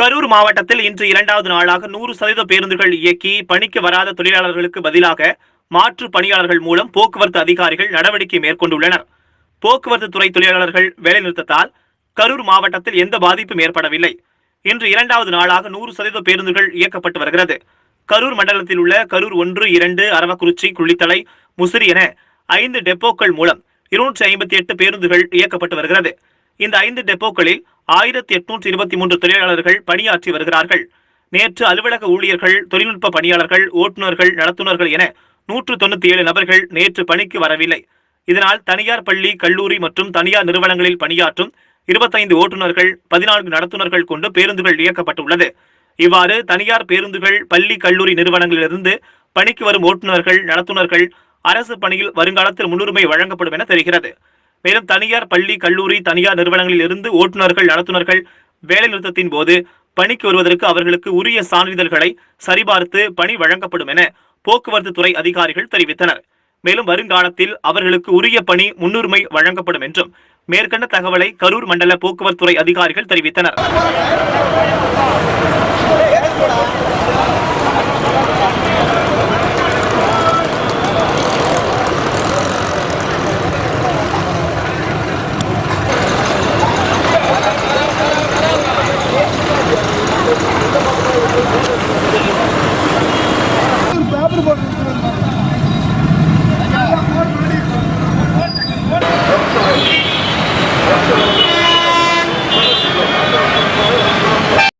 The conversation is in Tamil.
கரூர் மாவட்டத்தில் இன்று இரண்டாவது நாளாக நூறு சதவீத பேருந்துகள் இயக்கி பணிக்கு வராத தொழிலாளர்களுக்கு பதிலாக மாற்று பணியாளர்கள் மூலம் போக்குவரத்து அதிகாரிகள் நடவடிக்கை மேற்கொண்டுள்ளனர். போக்குவரத்து துறை தொழிலாளர்கள் வேலைநிறுத்தத்தால் கரூர் மாவட்டத்தில் எந்த பாதிப்பும் ஏற்படவில்லை. இன்று இரண்டாவது நாளாக நூறு சதவீத பேருந்துகள் இயக்கப்பட்டு வருகிறது. கரூர் மண்டலத்தில் உள்ள கரூர் ஒன்று இரண்டு அரவக்குறிச்சி குள்ளித்தலை முசிறி என ஐந்து டெப்போக்கள் மூலம் இருநூற்றி ஐம்பத்தி எட்டு பேருந்துகள் இயக்கப்பட்டு வருகிறது. இந்த ஐந்து டெப்போக்களில் ஆயிரத்தி எட்நூற்றி இருபத்தி மூன்று தொழிலாளர்கள் பணியாற்றி வருகிறார்கள். நேற்று அலுவலக ஊழியர்கள் தொழில்நுட்ப பணியாளர்கள் ஓட்டுநர்கள் நடத்துனர்கள் என நூற்று தொண்ணூத்தி ஏழு நபர்கள் நேற்று பணிக்கு வரவில்லை. இதனால் தனியார் பள்ளி கல்லூரி மற்றும் தனியார் நிறுவனங்களில் பணியாற்றும் இருபத்தைந்து ஓட்டுநர்கள் பதினான்கு நடத்துனர்கள் கொண்டு பேருந்துகள் இயக்கப்பட்டுள்ளது. இவ்வாறு தனியார் பேருந்துகள் பள்ளி கல்லூரி நிறுவனங்களிலிருந்து பணிக்கு வரும் ஓட்டுநர்கள் நடத்துனர்கள் அரசு பணியில் வருங்காலத்தில் முன்னுரிமை வழங்கப்படும் என தெரிகிறது. மேலும் தனியார் பள்ளி கல்லூரி தனியார் நிறுவனங்களில் இருந்து ஓட்டுநர்கள் நடத்துனர்கள் வேலைநிறுத்தத்தின் போது பணிக்கு வருவதற்கு அவர்களுக்கு உரிய சான்றிதழ்களை சரிபார்த்து பணி வழங்கப்படும் என போக்குவரத்து துறை அதிகாரிகள் தெரிவித்தனர். மேலும் வருங்காலத்தில் அவர்களுக்கு உரிய பணி முன்னுரிமை வழங்கப்படும் என்றும் மேற்கண்ட தகவலை கரூர் மண்டல போக்குவரத்து துறை அதிகாரிகள் தெரிவித்தனர்.